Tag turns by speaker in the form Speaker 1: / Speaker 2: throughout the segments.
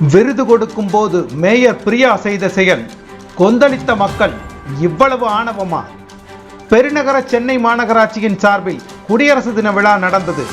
Speaker 1: விருது கொடுக்கும் போது மேயர் பிரியா செய்த செயல் கொந்தளித்த மக்கள் இவ்வளவு ஆணவமா? பெருநகர சென்னை மாநகராட்சியின் சார்பில் குடியரசு தின விழா நடந்தது.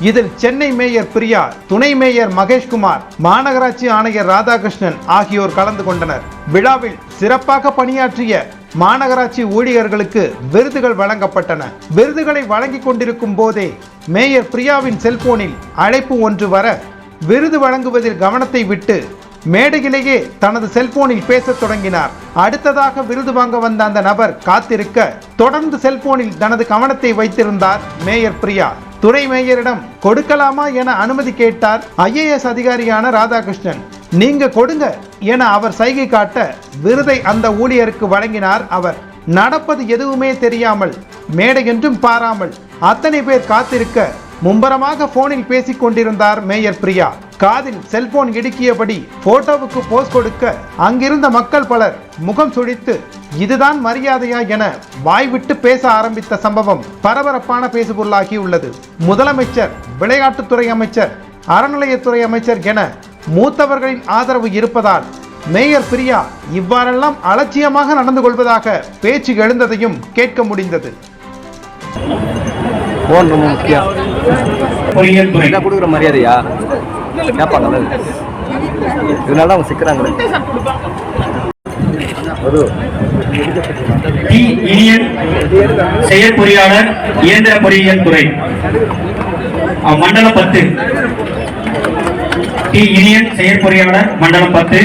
Speaker 1: இதில் சென்னை மேயர் பிரியா துணை மேயர் மகேஷ்குமார் மாநகராட்சி ஆணையர் ராதாகிருஷ்ணன் ஆகியோர் கலந்து கொண்டனர். விழாவில் சிறப்பாக பணியாற்றிய மாநகராட்சி ஊழியர்களுக்கு விருதுகள் வழங்கப்பட்டன. விருதுகளை வழங்கிக் கொண்டிருக்கும் போதே மேயர் பிரியாவின் செல்போனில் அழைப்பு ஒன்று வர விருது வழங்குவதில் கவனத்தை விட்டு மேடையிலேயே தனது செல்போனில் பேசத் தொடங்கினார். அடுத்ததாக விருது வாங்க வந்த அந்த நபர் காத்திருக்க தொடர்ந்து செல்போனில் தனது கவனத்தை வைத்திருந்தார் மேயர் பிரியா. துறை மேயரிடம் கொடுக்கலாமா என அனுமதி கேட்டார் ஐஏஎஸ் அதிகாரியான ராதாகிருஷ்ணன். நீங்க கொடுங்க என அவர் சைகை காட்ட விருதை அந்த ஊழியருக்கு வழங்கினார் அவர். நடப்பது எதுவுமே தெரியாமல் மேடையென்றும் பாராமல் அத்தனை பேர் காத்திருக்க மும்பரமாக போனில் பேசிக் கொண்டிருந்தார் மேயர் பிரியா. காதில் செல்போன் இடுக்கியபடி போட்டோவுக்கு போஸ் கொடுக்க அங்கிருந்த மக்கள் பலர் முகம் சுழித்து இதுதான் மரியாதையா என வாய்விட்டு பேச ஆரம்பித்த சம்பவம் பரபரப்பான பேசுபொருளாகி உள்ளது. முதலமைச்சர் விளையாட்டுத்துறை அமைச்சர் அறநிலையத்துறை அமைச்சர் என மூத்தவர்களின் ஆதரவு இருப்பதால் மேயர் பிரியா இவ்வாறெல்லாம் அலட்சியமாக நடந்து கொள்வதாக பேச்சு எழுந்ததையும் கேட்க முடிந்தது.
Speaker 2: ஃபோன் ரொம்ப முக்கியம்.
Speaker 3: பொறியியல் துறை.
Speaker 2: என்ன கொடுக்குற மரியாதையா? கேட்பாங்க இதனால தான் அவங்க சிக்கிறாங்களே.
Speaker 3: இனியன் செயற்பொறியாளர் இயந்திர பொறியியல் துறை. மண்டலம் பத்து. டி இனியன் செயற்பொறியாளர் மண்டலம் பத்து.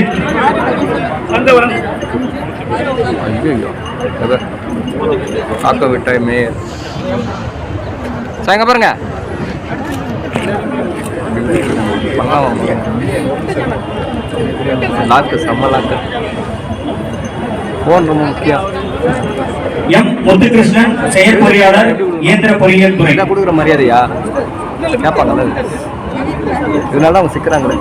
Speaker 2: காக்க விட்டாய் மேயர். சாங்க பாருங்க. லாக்கு செம்ம லாக்கு. ஃபோன் ரொம்ப முக்கியம்.
Speaker 3: எம் முத்துகிருஷ்ணன் செயற்பொறியாளர் இயந்திர பொறியியல் துறை.
Speaker 2: என்ன கொடுக்குற மரியாதையா? கேட்பாங்க இதனால தான் அவங்க சிக்கிறாங்களே.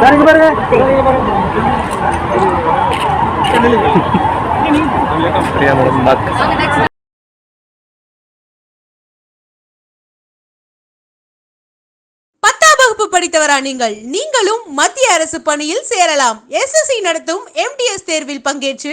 Speaker 2: சரிங்க பாருங்க. பிரியா மேடம்
Speaker 4: பத்தாம் வகுப்பு படித்தவரா நீங்கள்? நீங்களும் மத்திய அரசு பணியில் சேரலாம். எஸ்எஸ்சி நடத்தும் எம்டிஎஸ் தேர்வில் பங்கேற்று